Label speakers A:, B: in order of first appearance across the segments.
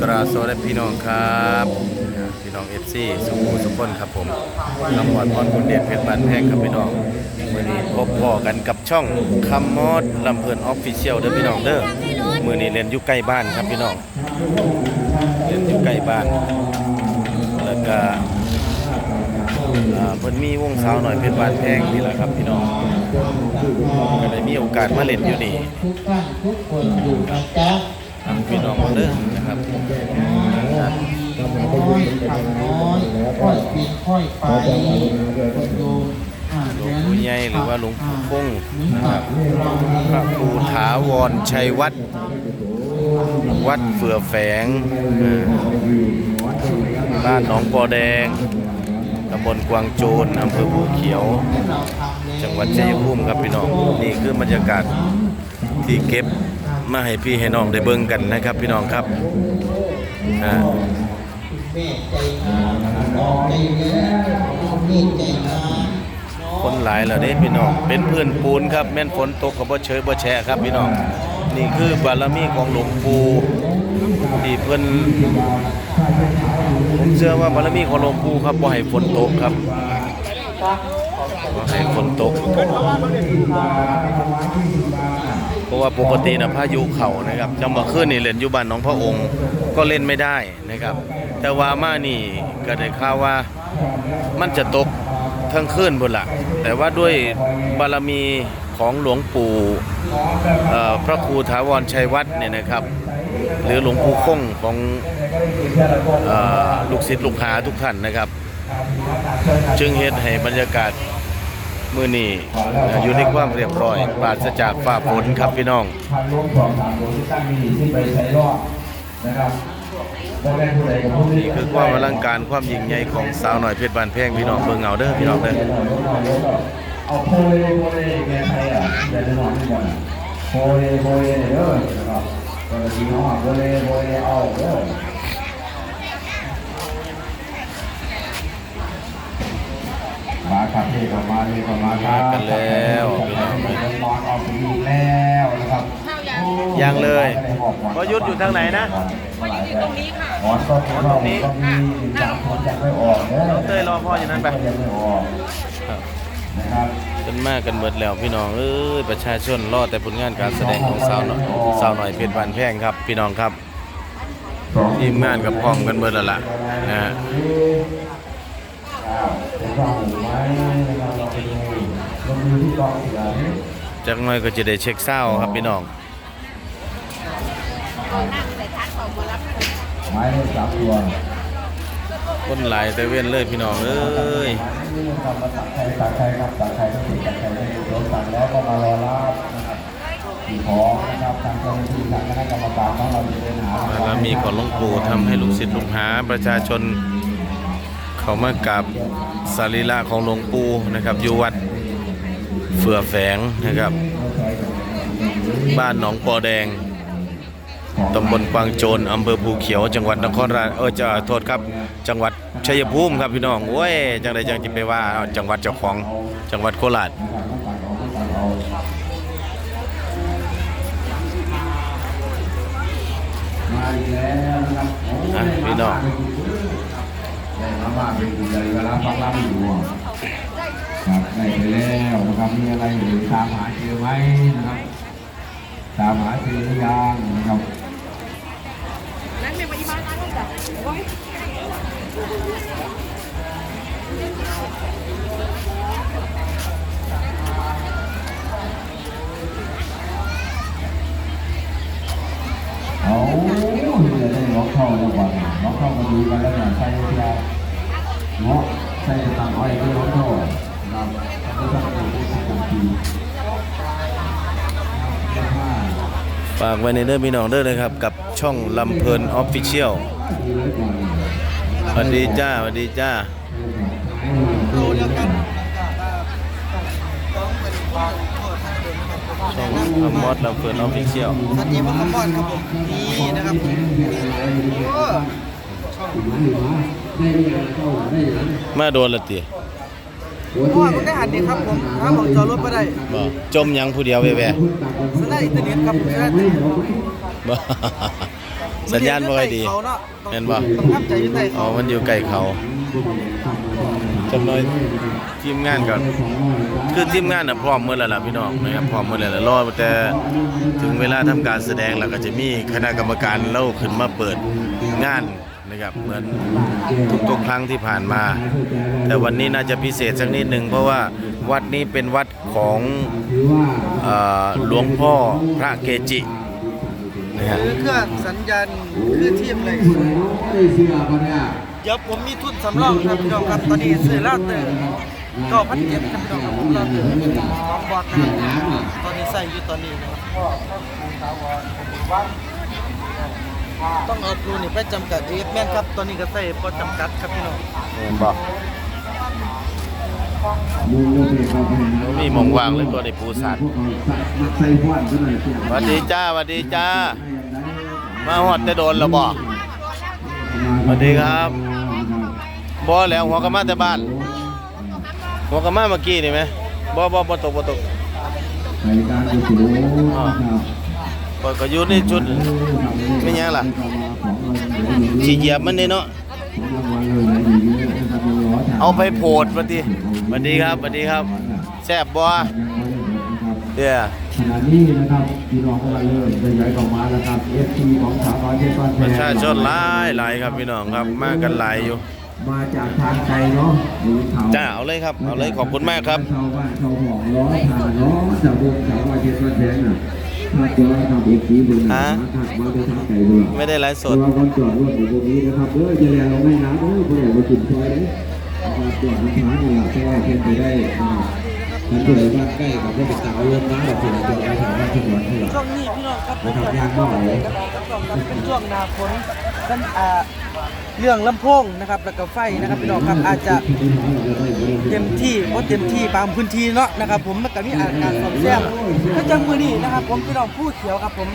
A: กราบสวัสดีพี่น้องครับพี่น้องเอฟซีสุขุสุขคนครับผมคำมอดพรคุณเดชเพชรบานแพงครับพี่น้องมื่อนี้พบพ่อกันกับช่องคำมอดลำเพลินออฟฟิเชียลเด้อพี่น้องเด้อมื่อนี้เรียนอยู่ใกล้บ้านครับพี่น้องเรียนอยู่ใกล้บ้าน แล้วก็อ่าเพิ่นมีวงสาวหน่อยเพชรบานแพงนี่แหละครับพี่น้องก็ได้มีโอกาสมาเล่นอยู่นี่
B: ทุกท่านทุกคนอยู่นะจ๊ะ
A: อ่า พี่น้องเด้อนะครับ
B: น้อยทำน้อยค่อยกินค่อยไปคนดูอ่า
A: หลวงปู่ใหญ่หรือว่าหลวงปู่คง
B: นะครับ
A: พระครูถาวรชัยวัดวัดเฟื่อแฝงบ้านหนองปอแดงตำบลกวางโจนอำเภอภูเขียว
B: เราทำแล้ว
A: จังหวัดชัยภูมิครับพี่น้องนี่คือบรรยากาศที่เก็บ มาให้พี่ให้น้องได้เบิ่งกันนะครับ พี่น้องครับอ่า
B: แม่ใจงามน้องใจแล้วแม่ใจงาม
A: คนหลายแล้วเด้พี่น้อง เป็นพื้นปูนครับ แม่นฝนตกก็บ่เชยบ่แฉะครับ พี่น้อง นี่คือบารมีของหลวงปู่ที่เพิ่นผมเชื่อว่าบารมีของหลวงปู่ครับบ่ให้ฝนตกครับบ่ให้ฝนตก เพราะว่าปกตินะพายุเขานะครับจังหวะคืนนี่เล่นอยู่บ้านน้องพระองค์ก็เล่นไม่ได้นะครับ แต่ว่ามานี่ก็ได้ข่าวว่ามันจะตกทั้งคืนพุ่นละแต่ว่าด้วยบารมีของหลวงปู่พระครูถาวรชัยวัดเนี่ยนะครับ หรือหลวงปู่คงของอลูกศิษย์ลูกหาทุกท่านนะครับ จึงเฮ็ดให้บรรยากาศ มือนี้อยู่ในความเรียบร้อยปราศจากฟ้าฝนครับพี่น้อง
C: พันร่วมสองสามโดยที่ตั้งมีที่ไปใช้รอบนะครับโมแม่นผู้ใดกับผู้นี้
A: นี่คือความอลังการความยิ่งใหญ่ของสาวหน่อยเพชรบานแพงพี่น้องเบิ่งเอาเด้อพี่น้องเด้อ
C: เอาโพเลโพเลแม่ไทยอะอย่าจะนอนที่กันโพเลโพเลเด้อนะครับตอนนี้น้องโพเลโพเลเอาเด้อ มาครับเทศมาเลยประมาณ
A: มากันแล้วพี่น้อง
C: นอนออกอีกแล้วนะครับ
A: ยังเลยพอยุทธอยู่ทางไหนนะ
C: พอยุทธอยู่ตรงนี้ค่ะอ๋อตรงนี้ก็มีสามคนยังไม่ออกเด้
A: น้องเต้ยรอพ่ออยู่นั้นไป
C: ยังไม่ออก
A: ครับ
C: นะครับ
A: เป็นมากกันเบิดแล้วพี่น้องเอ้ยประชาชนรอแต่ผลงานการแสดงของสาวหน่อยสาวหน่อยเพชรบานแพงครับ พี่น้องครับทีมงานกับพร้อมกันเบิดแล้วล่ะนะฮะ
C: เป็นกองหรือไม่นะครับเราไปดูลงดูที่กองเสียง
A: จักหน่อยก็จะได้เช็คเศร้าครับพี่น้อง
C: ไม้สามตัว
A: คนหลายแต่เว้นเลยพี่น้องเอ้ย
C: นี่มันทำมาตักไทยตักไทยครับตักไทยต้องติดตักไทยได้ดูรถสั่งแล้วก็มารอรับนะครับสีของนะครับทางเจ้าหน้าที่ทางคณะกรรมการของเราจะเดินหา
A: บารมีของหลวงปู่ทำให้ลูกศิษย์ลูกหาประชาชนเขามากับสรีระของหลวงปู่นะครับอยู่วัด เฟื่อแฝงนะครับ บ้านหนองปอแดงตำบลกวางโจรอำเภอภูเขียว จังหวัดนครราชเออจะโทษครับ จังหวัดชัยภูมิครับพี่น้องโอ้ยจังใดจังจิไปว่าจังหวัดเจ้าของจังหวัดโคราชพี่น้อง
C: ได้มาบ้าเป็นกุญแจเวลาฟังรับอยู่ครับได้ไปแล้วนะครับมีอะไรหรือตามหาเจอไหมนะครับ ตามหาเจอหรือยังนะครับ
D: นั่นเป็นวันที่บ้านนั่งจ้ะโอ้ย
C: เอา ล็อกเข้าแล้วก่อนล็อกเข้ามาดูกันแล้วเนี่ยใส่เทียเงาะใส่ตังอ้อยที่ล็อกเข้านะครับไม่ต้องเป็นผู้สิบนาที
A: ฝากไว้ในเด้อพี่น้องเด้อเลยครับ กับช่องลำเพลินออฟฟิเชียลสวัสดีจ้าสวัสดีจ้า ช่องอมอดลำเพลินออฟฟิเชียล
E: สวัสดีพ่อคำบอนครับผมนี่นะครับโอ้
A: มาโดนละติ
E: เพราะว่าผมได้หันนี่ครับผมถ้าผมจอดรถไม่ได้
A: บ่จมหยังผู้เดียวแว่
E: สนามอินเทอร์เน็ตครับผมสนามอินเทอร์เน็ต
A: ๆบ่สัญญาณบ่ค่อยดี
E: เขาเนาะต้อง
A: เห็นบ่
E: ต้องห้ามใจอยู่ใต้
A: อ๋อ
E: เขา
A: มันอยู่ใกล้เขา จำน้อยทีมงานก่อนคือทีมงานน่ะพร้อมหมดแล้วล่ะพี่น้องนะครับพร้อมหมดแล้วล่ะรอแต่ถึงเวลาทำการแสดงแล้วก็จะมีคณะกรรมการเล่าขึ้นมาเปิดงานนะครับเหมือนทุกๆครั้งที่ผ่านมา แต่วันนี้น่าจะพิเศษสักนิดหนึ่งเพราะว่าวัดนี้เป็นวัดของเอ่อหลวงพ่อพระเกจินะฮะ
E: คือเครื่องสัญญาณคือทีมเลย
C: ได้เสื้อปะเนี่ย
E: เดี๋ยวผมมีทุนสำรองครับพี่น้องครับตอนนี้ซื้อล้วเตอร์ก็พันเจ็ดครับพี่น้องครับผมราเตอร์ของบอดนะครับตอนนี้ใส่อยู่ตอนนี้นะครับต้องเอาครูนี่ไปจำกัดเอฟแม่นครับตอนนี้ก็ใส่พอจำกัดครับพี่น้อง
A: บอก
C: มุงโลเปเขาไปเห็นแล้ว
A: มีหมองวางเลยตัวในปูสัตว์
C: พวกเขาใส่มัดใส่พวนซะหน่อยเสีย
A: สวัสดีจ้าสวัสดีจ้า มาหอดจะโดนแล้วบ่สวัสดีครับ บ่แล้วหัวกะมาแต่บ้าน หัวกะมาเมื่อกี้นี่ไหมบ่บ่บ่ตกบ่ตก
C: ใส่การกุศลนะครับ
A: บ่ก็อยู่ในชุดไม่ยังล่ะสิเหยียบมันนี่เนาะเอาไปโพดบัดนี้สวัสดีครับสวัสดีครับแซ่บบ่เด้อ
C: ขณะนี้นะครับพี่น้องของเราเลยได้ย้ายเข้ามาแล้วครับ FT ของสาวน้อยเพชรบ้านแพ
A: ประ
C: ง
A: ชาชนหลายหลายครับพี่น้องครับมากันหลายอยู่
C: มาจากทางไกลเนาะหรือเขา
A: จ้าเอาเลยครับเอาเลยขอบคุณมากครับ
C: ชาวบ้านชาวหองร้อยทานร้อยชาวบงชาวน้อยเพชรบ้านแพงน่ะถ้าเจอทำ FT บุญนะถักมาไปทางไกลเลย
A: ไม่ได้ไลฟ์ส
C: ส่ว
A: ด
C: นคนจอดรถอยู่ตรงนี้นะครับเด้อจะเรียนลงไม่น้ำเด้อคนไหนมากินซอยเด้อนะครับจอดน้ำท้านี่แหละแค่เพียงไปได้นะครับ มันผู้ใดบ้าใกล้กับรถไปตาเรถน้ำแบบเพื่อนจะไปทางบ้านจังหวัดเท่าไหร่
E: ช่วงนี้พี่น้องครับ
C: นะครับยางบ่ไหว
E: เป็นช่วงหนาฝนกันอ่าเรื่องลำโพงนะครับแล้วก็ไฟนะครับพี่น้องครับอาจจะเต็มที่ว่าเต็มที่บางพื้นที่เนาะนะครับ ผมมันก็มีอาการสอบแซมก็จังมือนี้นะครับ ผมพี่น้องผู้เขียวครับผม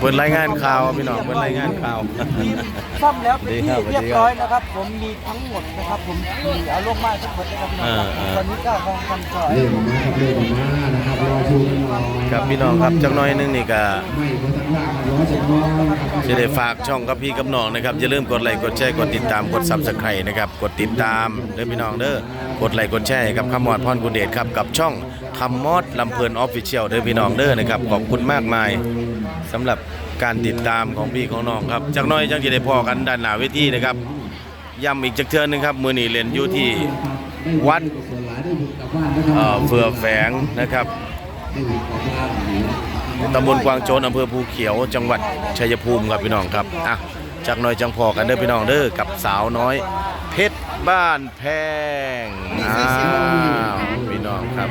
A: เปิดรายงานข่าวพี่น้องเปิดรายงานข่าว
E: ทีมซ่อมแล้วเป็นที่
A: สวัสดี
E: เรียบ
A: ครับ
E: ร้อยนะครับ ผมมีทั้งหมดนะครับ ผมมีเอาลงมาทั้งหมดนะครับพี่น้องครับ
A: เออเออ
E: ตอนนี้ก็กำลังทำจอย
C: เรื่องของมาครับเรื่องของมานะครับรอชูกันหน่อย
A: ครับพี่น้องครับจักหน้อยหนึงนี่ก็
C: ไม่เพราะทั้งล่างร้อยจะน้อยนะครับ
A: จะได้ฝากช่องกับพี่กับน้องนะครับอย่าลืมกดไลค์กดแชร์กดติดตามกด Subscribe นะครับกดติดตามเด้อพี่น้องเด้อกดไลค์กดแชร์ให้กับคำมอดพรกุณเดชครับกับช่อง คำมอดลำเพลินออฟฟิเชียลเด้อพี่น้องเด้อนะครับขอบคุณมากมายสำหรับการติดตามของพี่ของน้องครับจักน้อยจังจะได้พอกันด้านหน้าเวทีนะครับย้ำอีกจักเทื่อหนึงครับมื้อนีเรียนอยู่ที่วัดเอ่อเฟือแฝงนะครับตำบลกวางโจนอำเภอภูเขียว จังหวัดชัยภูมิครับพี่น้องครับอะจากน้อยจังพอกันเด้อพี่น้องเด้อกับสาวน้อย เพชรบ้านแพงอ้าวพี่น้องครับ